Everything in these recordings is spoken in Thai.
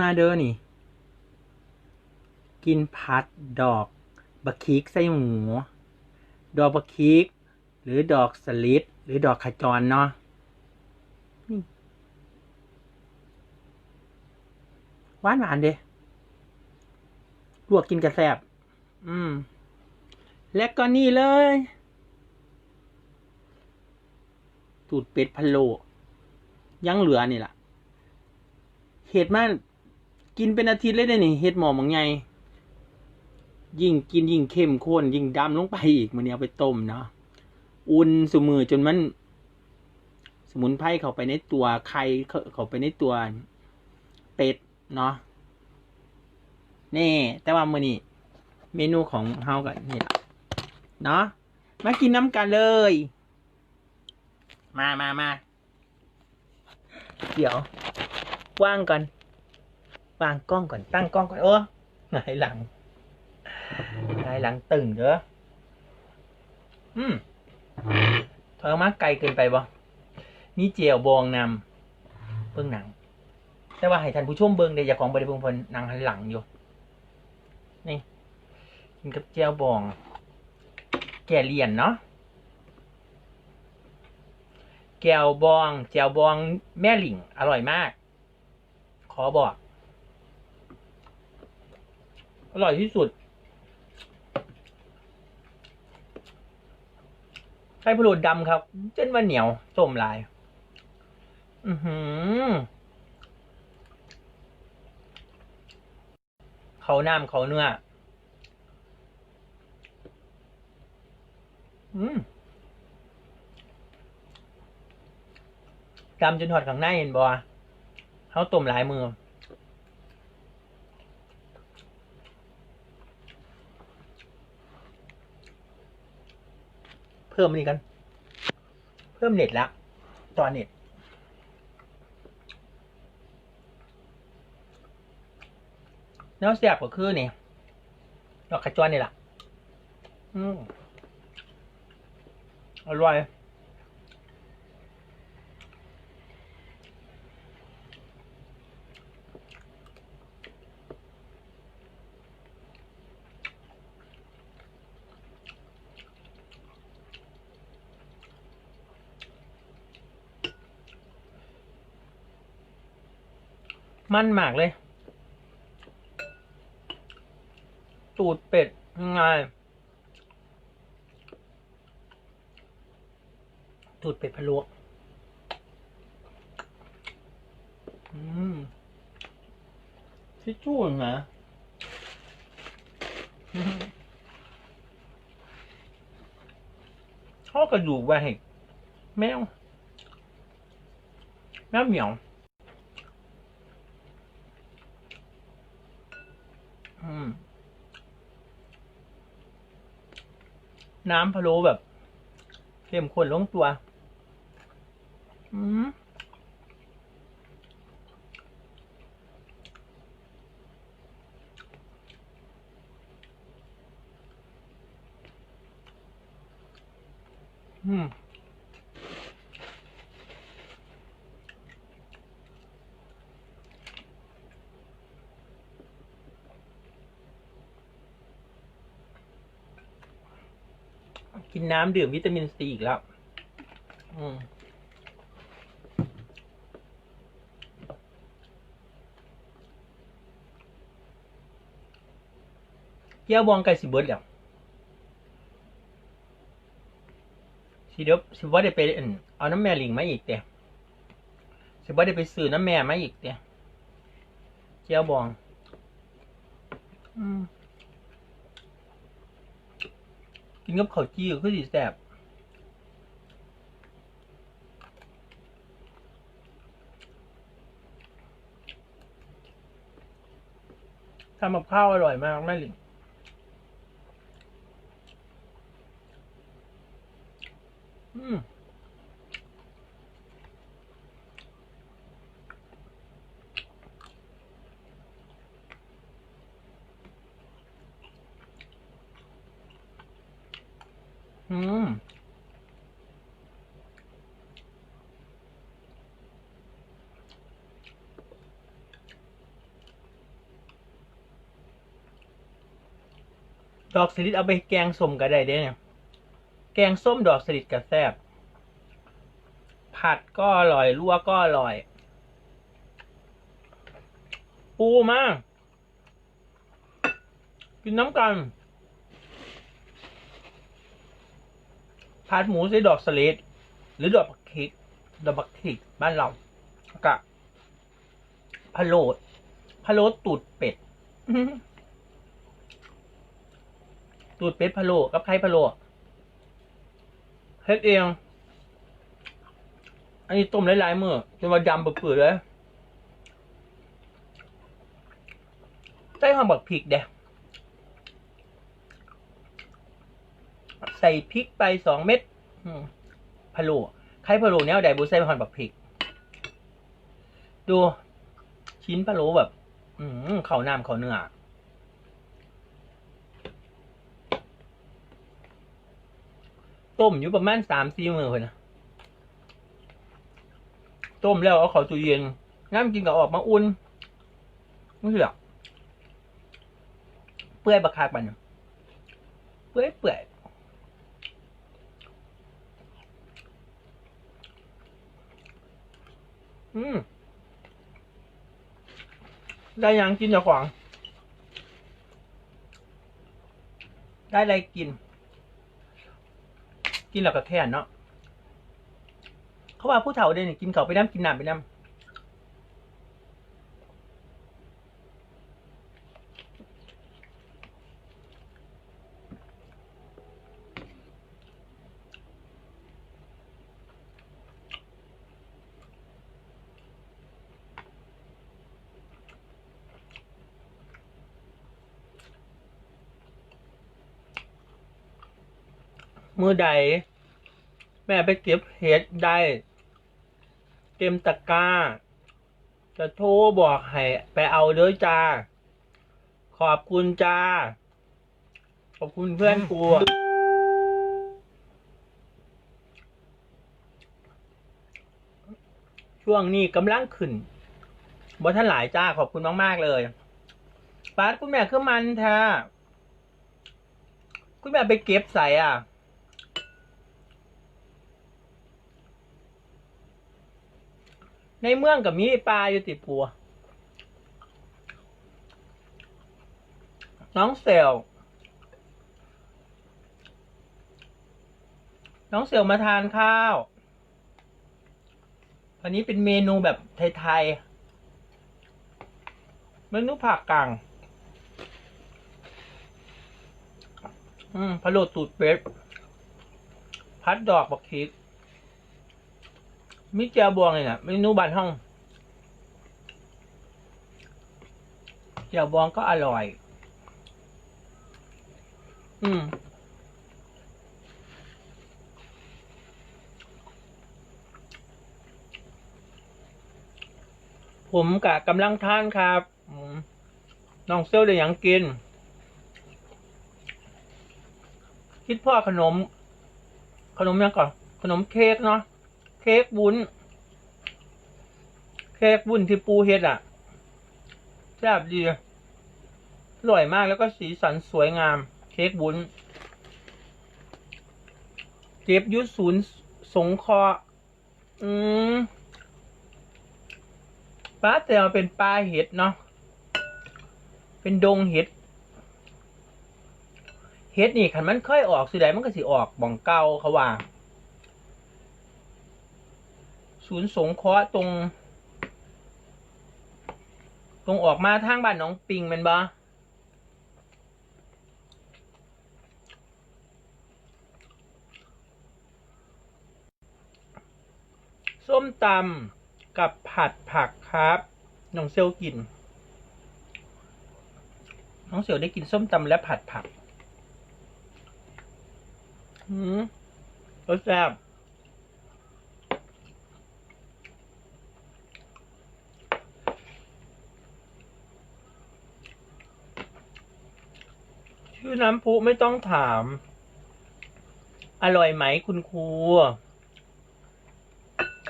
มาเด้อนี่ กินผัดดอกบะคิกใส่หมู ดอกบะคิกหรือดอกสลิดหรือดอกขจรเนาะนี่หวานหวานเด้ลวกกินกระแซบ อืม และก็นี่เลย ตูดเป็ดพะโลยังเหลือนี่แหละ เห็ดมากินเป็นอาทิตย์เลยได้นี่เห็ดหมอมังไงยิ่งกินยิ่งเข้มข้นยิ่งดำลงไปอีกมันนี้เอาไปต้มเนาะอุ่นสมือจนมัน สมุนไพรเข้าไปในตัวไข่เข้าเข้าไปในตัวเป็ดเนาะแน่แต่ว่ามือนี้เมนูของเฮากันนี่เนาะมากินน้ำกันเลย มามามาเดี๋ยว วางก่อน วางกล้องก่อน ตั้งกล้องก่อน โอ้หงายหลังหงายหลังตึงเด้ออืมเธอมาไกลเกินไปบ่นี่เจียวบองนำเบิ่งหนัง แต่ว่าให้ท่านผู้ชมเบิ่งเดียาของบริบิ่งเพนหนังหันหลังอยู่ นี่กินกับเจียวบอง แก่เลียนเนาะแก้วบองแจ่วบองแม่หลิง อร่อยมาก ขอบอก อร่อยที่สุดไข่พะโล้ดำครับเจนว่าเหนียวส้มลาย อือหือ เขาน้ำเขาเนื้อ อืมดำจนถอดข้างในเห็นบ่ เขาต้มหลายมือเพิ่มนี่กัน เพิ่มเน็ตละตอนเน็ตแล้วเสียบก็คือนี่ดอกขจรนี่แหละอืมอร่อย มันมากเลย ตูดเป็ดยังไงตูดเป็ดพะโล้อืมที่จู้นะเขากระดูกไว้ให้แมวแมวเหมียว อืม น้ำพะโล้แบบเข้มข้นลงตัวอืมอืม กิ นน้ำดื่มวิตามินซีอีกแล้ว อืมเกี่ยวบองไก่สิเบิร์ดแล้วสิเดี๋ยวสิว่าได้ไปเอาน้ำแม่ลิงมาอีกเต่สิว่าได้ไปซื้อน้ำแม่มาอีกเต่เกี่ยวบอง อืม กินกับข้าวจี้ก็คือสิแซ่บทำกับข้าวอร่อยมากแม่ลิงอืม อืมดอกสลิดเอาไปแกงส้มก็ได้เด้เนี่ย แกงส้มดอกสลิดก็แซ่บ ผัดก็อร่อยลวกก็อร่อย ปูมาก กินน้ำกัน ผัดหมูใส่ดอกสลิดหรือดอกบักคิกดอกบักคิกบ้านเรากะพะโลดพะโลดตูดเป็ดตูดเป็ดพะโลกับไข่พะโลเฮ็ดเองอันนี้ต้มหลายๆมือจนว่าดำเปื่อยเลยใส่หอมบักพริกเด้ ใส่พริกไปสองเม็ดพะโลไข่พะโลแนวใดบุใส่หอมบักพริก ดูชิ้นพะโลแบบ อืมเขาน้ำเขาเนื้อต้มอยู่ประมาณสามสี่มือเลยนะต้มแล้วเอาเข้าตู้เย็นน้ำกินก็ออกมาอุ่นไม่เหือกเปื่อยบักคักบันเปื่อยเปื่อย อืมได้ยังกินอย่าขวาง ได้อะไรกิน กินแล้วก็แค่นเนาะเขาว่าผู้เฒ่าเดินกินเขาไปน้ำกินน้ำไปน้ำ มือใด แม่ไปเก็บเห็ดได้เต็มตะกร้า จะโทรบอกให้ไปเอาเด้อจ้า ขอบคุณจ้า ขอบคุณเพื่อนกูช่วงนี้กำลังขึ้นบอท่านหลายจ้าขอบคุณมาก ๆ เลยปาดคุณแม่คือมันแท้คุณแม่ไปเก็บใส่อะ ในเมืองกับมีปลาอยู่ติดปัว น้องเซลน้องเซลมาทานข้าววันนี้เป็นเมนูแบบไทยๆ เมนูผักกลางอืมพะโล้ตูดเป็ด พัดดอกบักคิก มิเจียวบวงเลยนะเมนูบ้านห้องเจียวบวงก็อร่อย อืมผมกะกำลังทานครับน้องเซลได้หยังกิน คิดพ่อขนม ขนมยังก่อน ขนมเค้กเนาะ เค้กวุ้นเค้กวุ้นที่ปูเฮ็ดอะแซ่บดีอร่อยมากแล้วก็สีสันสวยงาม เค้กวุ้นเก็บยุศูนย์สงคราะห์อืมป้าแต่มันเป็นปลาเห็ดเนาะเป็นดงเห็ดเห็ดนี่ขันมันค่อยออกสิใดมันก็สิออกบ่องเก่าเขาว่า ศูนย์สงเคราะห์ตรง ตรงออกมาทางบ้านน้องปิงมันบ่ส้มตำกับผัดผักครับ น้องเซลกิน น้องเซลได้กินส้มตำและผัดผัก อืมรสแซ่บ ชื่อน้ำพุไม่ต้องถาม อร่อยไหมคุณครู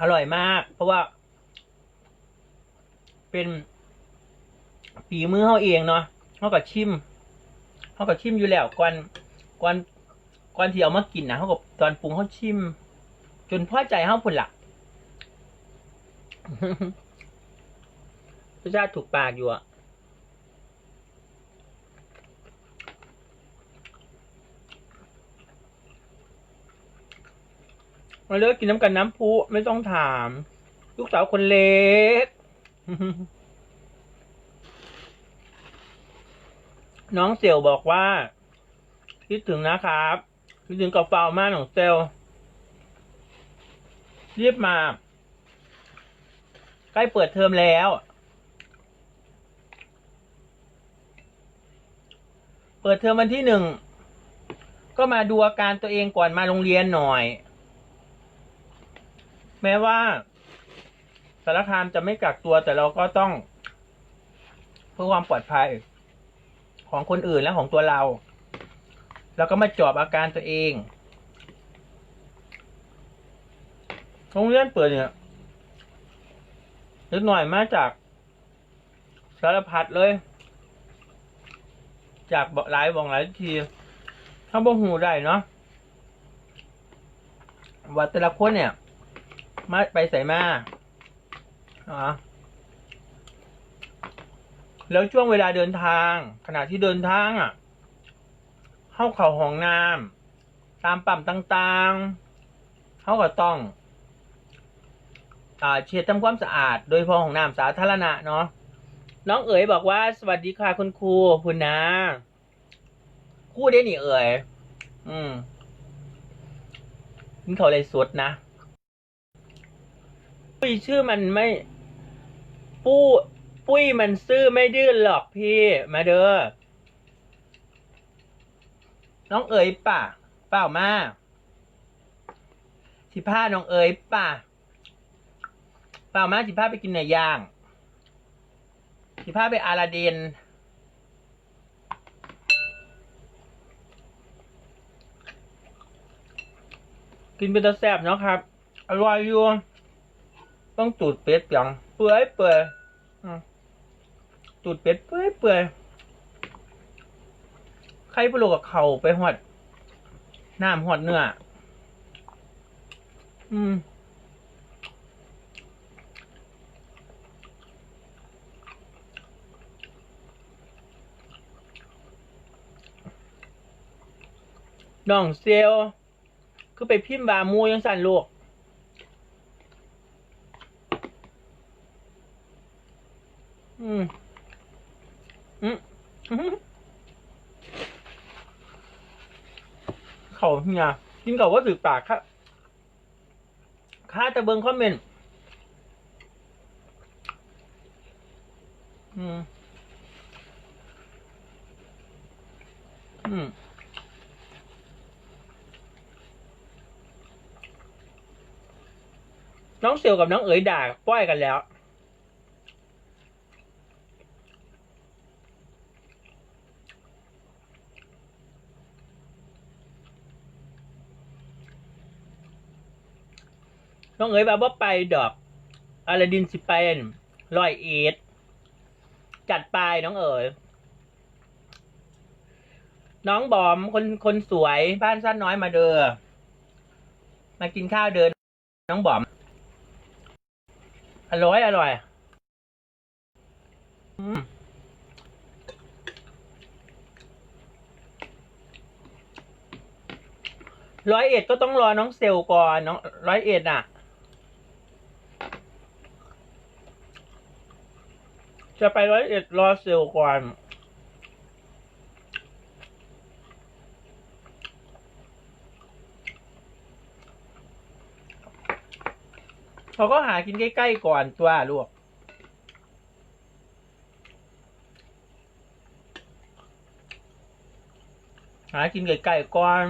อร่อยมาก เพราะว่า เป็นฝีมือเขาเองเนาะเขาก็ชิมเขาก็ชิมอยู่แล้วก่อนก่อนก่อนที่เอามากินนะเขาก็ตอนปรุงเขาชิม จนพอใจเขาผลละรสชาติถูกปากอยู่อะ มาเลิกกินน้ำกันน้ำพุไม่ต้องถาม ลูกสาวคนเล็ก น้องเซลบอกว่าคิดถึงนะครับคิดถึงกับฟามากของเซลรีบมา ใกล้เปิดเทอมแล้ว เปิดเทอมวันที่หนึ่ง ก็มาดูอาการตัวเองก่อนมาโรงเรียนหน่อย แม้ว่าสารคามจะไม่กักตัวแต่เราก็ต้อง เพื่อความปลอดภัยของคนอื่นและของตัวเรา แล้วก็มาจอบอาการตัวเองโรงเรียนเปิดเนี่ยนิดหน่อยมาจากสารพัดเลย จากหลายบองหลายทีถ้าบ่หูได้เนาะว่าแต่ละคนเนี่ย มาไปใส่มาอ่แล้วช่วงเวลาเดินทาง ขณะที่เดินทางอะ เข้าเข่าห้องน้ำตามปั๊มต่างๆเขาก็ต้องอาเช็ดทำความสะอาด โดยพาะห้องน้ำสาธารณะเนาะน้องเอ๋ยบอกว่า สวัสดีค่ะคุณครูคุณนะครู่ได้หนี่เอ๋ยอืมนี่เขาเลยสุดนะ ปุ้ยชื่อมันไม่ ปู้ปุ้ยมันซื่อไม่ดื้อหรอกพี่ มาเด้อ น้องเอ๋ยป่ะ เปล่ามาสิผ้าน้องเอ๋ยป่ะ เปล่ามาสิผ้าไปกินเนื้อย่างสิผ้าไปอาลาดินกินเป็นตะแซบเนาะครับ อร่อยอยู่ ต้องตูดเป็ดอย่างเปื่อยเปื่อยอืมตูดเป็ดเปื่อยเปื่อยใครไปโลกกับเขาไปหอดน้ำหอดเนื้อ อืมน้องเซลลคือไปพิมพ์บามูยังสั่นลูก อืม อืมอื้อหือ เขาเนี่ยกินกับว่าถือปากค่ะค่าแต่เบิงคอมเมนต์อืม อืมน้องเซียวกับน้องเอ๋ยด่าป้อยกันแล้ว น้องเอ๋ยบอกว่าไปดอกอาลาดินสิเปนรอยเอ็ดจัดไปน้องเอ๋ยน้องบอมคนคนสวยบ้านสั้นน้อยมาเด้อมากินข้าวเดิน น้องบอม อร่อยอร่อยร้อยเอ็ดก็ต้องรอน้องเซลลก่อนน้องร้อยเอ็ดอะ จะไปร้อยเอ็ดรอเซลก่อนเขาก็หากินใกล้ ๆ ก่อนตัวลูกหากินไก่ๆก่อน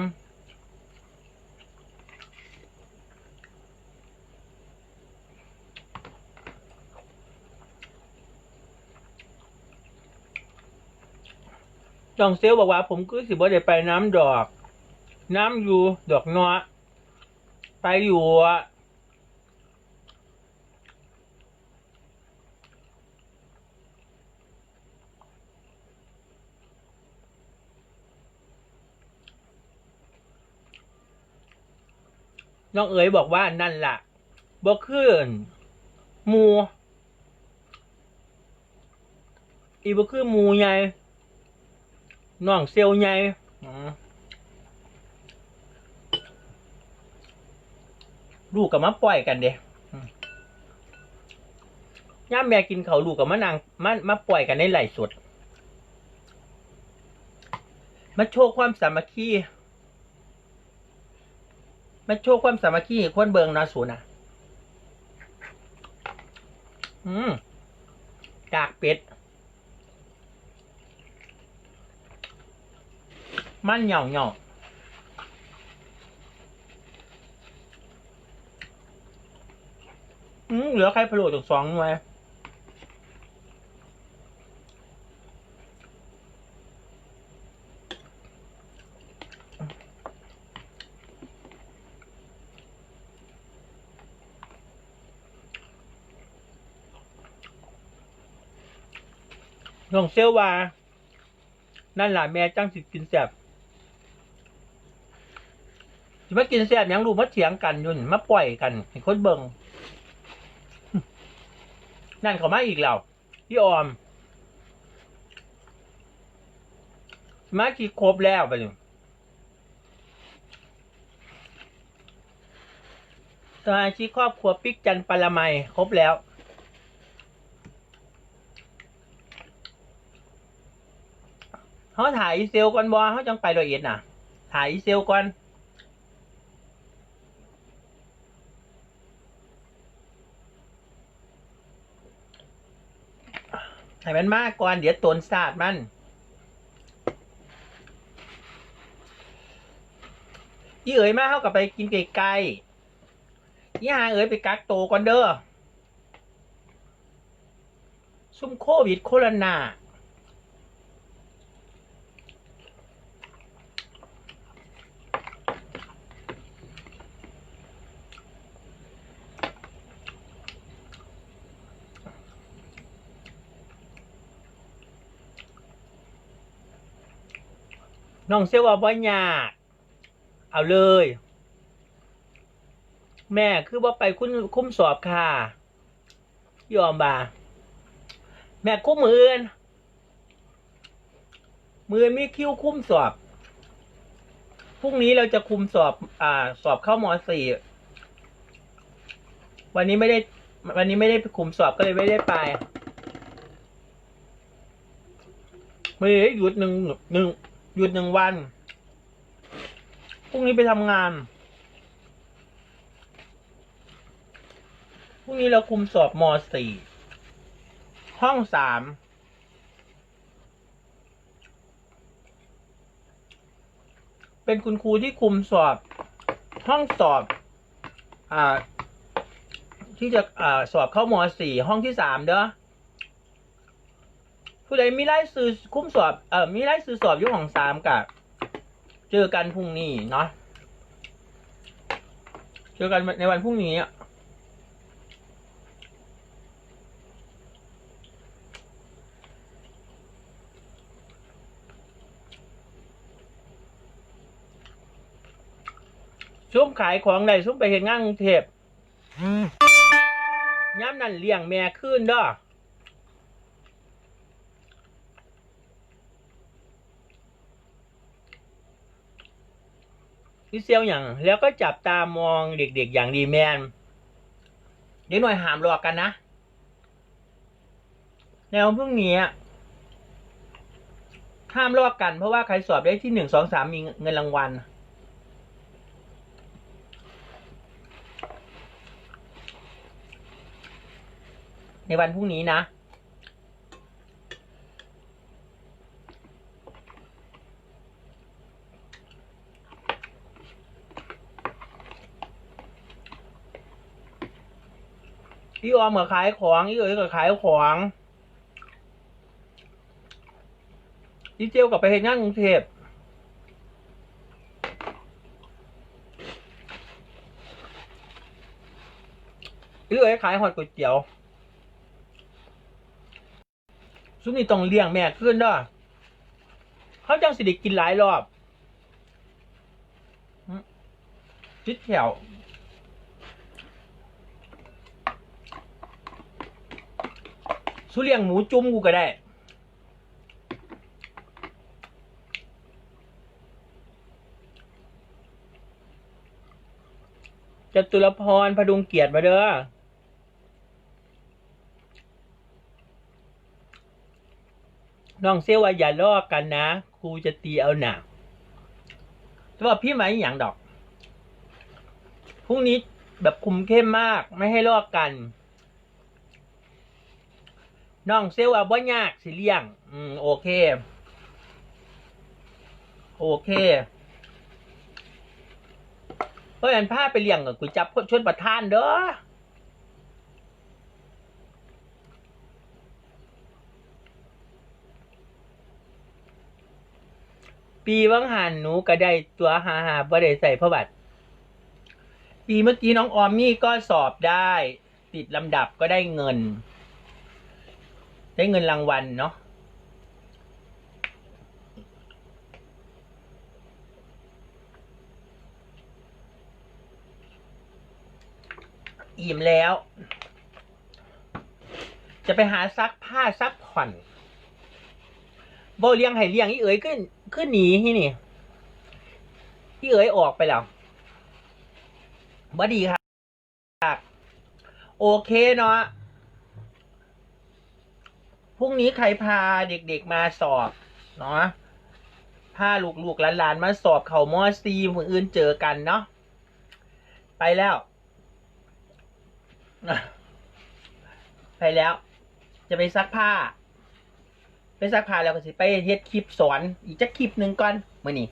จองเซลบอกว่า ผมก็สิบว่ได้ไปน้ำดอก น้ำอยู่ดอกนาะไปอยู่น้องเอ๋ยบอกว่านั่นละ่ะบกขึ้นมูอีบกขึ้นมูไง น้องเซลลใหญ่อืมลูกกับมาปล่อยกันเด้อืมย่ามแม่กินเขาวลูกกับมานางมามาปล่อยกันในไหลฟ์สดมาโชว์ความสามัคคีมาโชว์ความสามัคคีให้คนเบิงเนาะสูนะอืมกากเป็ด มันเหย่าเหย่าอืมเหลือใครพะโล้จากสองหน่วยน้องเซลว่า นั่นล่ะแม่จังสิกินแซ่บ มากินแซ่บยังรู้มาเถียงกันยุ่นมาปล่อยกันให้คนเบิงนั่นเขามาอีกแล้วพี่ออม มาชิกครบแล้วไปเลยสมาชิกครอบครัวปิกจันปรมัยครบแล้ว เขาถ่ายอีเซลก่อนบอเขาจังไปละเอียดน่ะ ถ่ายอีเซลก่อน ให้มันมากก่อน เดี๋ยวตนสาสตร์มันอีเอ๋ยมาเข้ากับไปกินไก่ๆอีหาเอ๋ยไปกักโตวก่อนเด้อซุ่มโควิดโคโรนา น้องเซลว่าบ่ยาก เอาเลย แม่คือว่าไปคุ้มคุ้มสอบค่ะยอมบ่าแม่คุ้มมือนมือมีคิ้วคุ้มสอบพรุ่งนี้เราจะคุมสอบ อ่า สอบเข้ามสี่วันนี้ไม่ได้ วันนี้ไม่ได้คุมสอบก็เลยไม่ได้ไปไมือหยุดหนึ่งหนึ่ง หยุดหนึ่งวัน พรุ่งนี้ไปทำงาน พรุ่งนี้เราคุมสอบม .4 ห้องสามเป็นคุณครูที่คุมสอบ ห้องสอบอ่าที่จะอ่าสอบเข้าม .4 ห้องที่สามเด้อ ผู้ใดมีไล่ซื้อคุ้มสอบเอ่อมีไล่ซื้อสอบอยุคของสามกับเจอกันพรุ่งนี้เนาะเจอกันในวันพรุ่งนี้อะซุ้มขายของใดซุ้มไปเห็นงานกรุงเทพย้ำนั่นเลี้ยงแม่ขึ้นเด้อ พี่เซียวอย่างแล้วก็จับตามองเด็กๆอย่างดีแมนเดี๋ยวหน่อยหามรอกันนะแนวพวกนี้ห้ามลอกกันเพราะว่าใครสอบได้ที่หนึ่งสองสามมีเงินรางวัลในวันพรุ่งนี้นะ พี่ออมก็ขายของอีเอ๋ยก็ขายของพี่เจียวกับไปเห็นงานกรุงเทพอีเอ๋ยขายหอดก๋วยเตี๋ยวซุมนี่ต้องเลี้ยงแม่ขึ้นด้อเขาจังสิได้กินหลายรอบจิตแถว สุเลียงหมูจุ้มกูก็ได้ จตุรพรพดุงเกียรติมาเด้อน้องเซว่าอย่าลอกกันนะครูจะตีเอาหนักแต่ว่าพี่หมายอย่างดอก พรุ่งนี้แบบคุมเข้มมากไม่ให้ลอกกัน น้องเซว่าบ่ยากสิเลี่ยง อืมโอเค โอเคเพราะฉะนั้นพาไปเลี้ยงกับกูจับชนประทานเด้อปีวังหันหนูก็ได้ตัวหาหาบ่ได้ใส่พระบัตรปีเมื่อกี้น้องออมมี่ก็สอบได้ ติดลำดับก็ได้เงิน ได้เงินรางวัลเนาะอิ่มแล้ว จะไปหาซักผ้าซักผ่อนบ่เลี้ยงให้เลี้ยงอีเอ๋ยขึ้นขึ้นหนีที่นี่อีเอ๋ยออกไปแล้วบ่ดีครับโอเคเนาะ พรุ่งนี้ใครพาเด็กๆมาสอบเนาะพาลูกๆหลานๆมาสอบเขามอซีมืออื่นเจอกันเนาะไปแล้ว ไปแล้ว จะไปซักผ้า ไปซักผ้าแล้วก็สิไปเฮ็ดคลิปสอนอีกจักคลิปหนึ่งก่อนมื่อนี้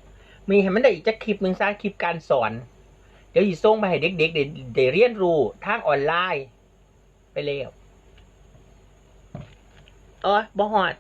มีให้มันได้อีกจักคลิปหนึ่งซะคลิปการสอน เดี๋ยวอีส่งไปให้เด็กๆได้ได้เรียนรู้ทางออนไลน์ ไปแล้ว เออบ่ฮอด